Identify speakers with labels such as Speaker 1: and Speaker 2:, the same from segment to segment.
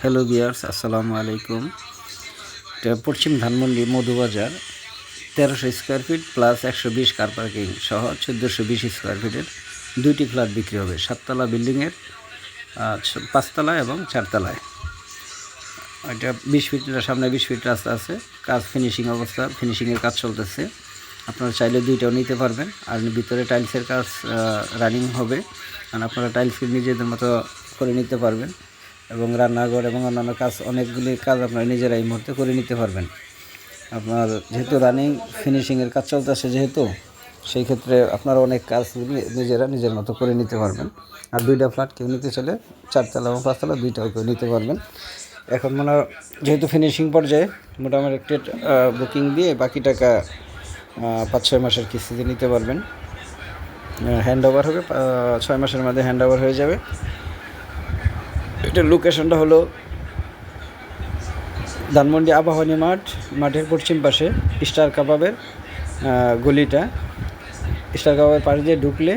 Speaker 1: Hello বিয়ার্স আসসালামু আলাইকুম এটা পশ্চিম ধানমন্ডি মধুবাজার তেরোশো স্কোয়ার ফিট প্লাস একশো বিশ কার পার্কিং সহ চোদ্দোশো বিশ স্কোয়ার ফিটের দুইটি ফ্ল্যাট বিক্রি হবে। সাততলা বিল্ডিংয়ের পাঁচতলা এবং চারতলায়। এটা বিশ ফিট সামনে বিশ ফিট রাস্তা আছে। কাজ ফিনিশিং অবস্থা ফিনিশিংয়ের কাজ চলতেছে। আপনারা চাইলে দুইটাও নিতে পারবেন। আর ভিতরে টাইলসের কাজ রানিং হবে। আর আপনারা টাইলসকে নিজেদের মতো করে নিতে পারবেন। এবং রান্নাঘর এবং অন্যান্য কাজ, অনেকগুলি কাজ আপনারা নিজেরা এই মুহূর্তে করে নিতে পারবেন। আপনার যেহেতু রানিং ফিনিশিংয়ের কাজ চলতেছে যেহেতু, সেই ক্ষেত্রে আপনারা অনেক কাজ নিজেরা নিজের মতো করে নিতে পারবেন। আর দুইটা ফ্ল্যাট কেউ নিতে চলে চারতলা এবং পাঁচতলা দুইটাও কেউ নিতে পারবেন। এখন মনে যেহেতু ফিনিশিং পর্যায়ে, মোটামুটি একটা বুকিং দিয়ে বাকি টাকা পাঁচ ছয় মাসের কিস্তিতে নিতে পারবেন। হ্যান্ড ওভার হবে ছয় মাসের মধ্যে হ্যান্ড ওভার হয়ে যাবে। এটার লোকেশনটা হলো ধানমন্ডি আবাহনী মাঠ, মাঠের পশ্চিম পাশে স্টার কাবাবের গলিটা। স্টার কাবাবের পাশ দিয়ে ঢুকলে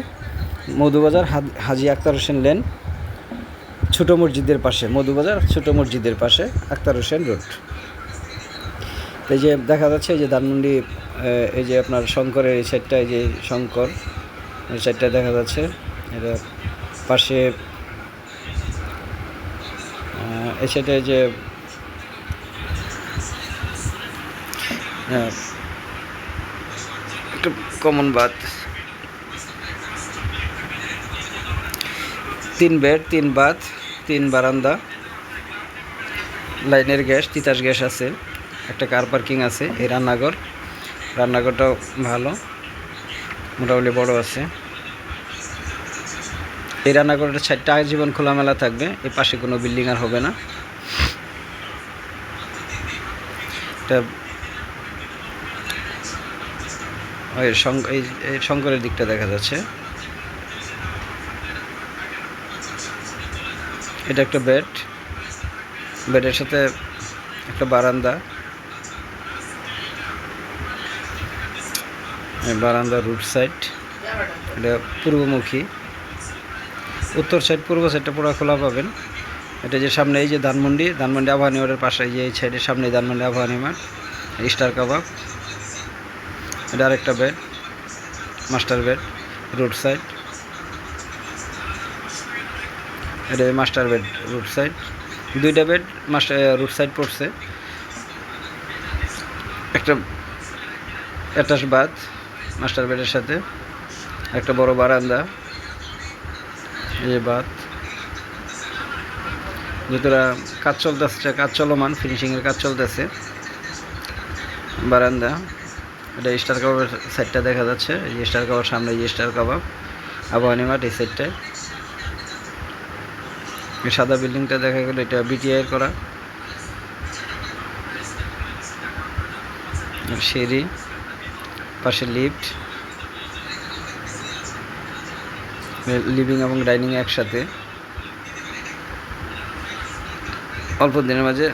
Speaker 1: মধুবাজার হাজি আক্তার হোসেন লেন, ছোটো মসজিদের পাশে, মধুবাজার ছোটো মসজিদের পাশে আক্তার হোসেন রোড। এই যে দেখা যাচ্ছে যে ধানমন্ডি এই যে আপনার শঙ্করের এই সাইডটা এই যে শঙ্কর, এই সাইডটা দেখা যাচ্ছে এটা পাশে এই যে হ্যাঁ, কমন বাদ তিন বেড তিন বাথ তিন বারান্দা লাইনের গ্যাস তিতাস গ্যাস আছে একটা কার পার্কিং আছে এই রান্নাঘর রান্নাঘরটাও ভালো মোটামুটি বড় আছে। এই রান্নাঘরটা ছাইডটা জীবন খোলামেলা থাকবে এই পাশে কোনো বিল্ডিং আর হবে না। এই শঙ্করের দিকটা দেখা যাচ্ছে। এটা একটা বেড। বেডের সাথে একটা বারান্দা। বারান্দা রুট সাইড। এটা পূর্বমুখী। উত্তর সাইড পূর্ব সাইডটা পুরো খোলা পাবেন। এটা যে সামনে এই যে ধানমন্ডি ধানমন্ডি আবাহনী মাঠের পাশে যে এই সাইডের সামনে ধানমন্ডি আবাহনী মাঠ, স্টার কাবাব। এটা আরেকটা bed master bed road side এটা মাস্টার বেড রুট সাইড দুইটা বেড মাস্টার রুট সাইড পড়ছে। একটা অ্যাটাচ বাথ মাস্টার বেডের সাথে। একটা বড় বারান্দা। এই যে বাথ যেটা কাজ চলতেছে, কাজ চলমান ফিনিশিংয়ের কাজ চলতেছে। বারান্দা, এটা স্টার কাবাবের সাইডটা দেখা যাচ্ছে, এই যে স্টার কাবাব সামনে, এই স্টার কাবাব আবাহনী মাঠ এই সাইডটায় সাদা বিল্ডিংটা দেখা গেল, এটা বিটিআই করা। সিঁড়ি, পাশে লিফট লিভিং এবং ডাইনিং একসাথে। অল্প দিনের মাঝে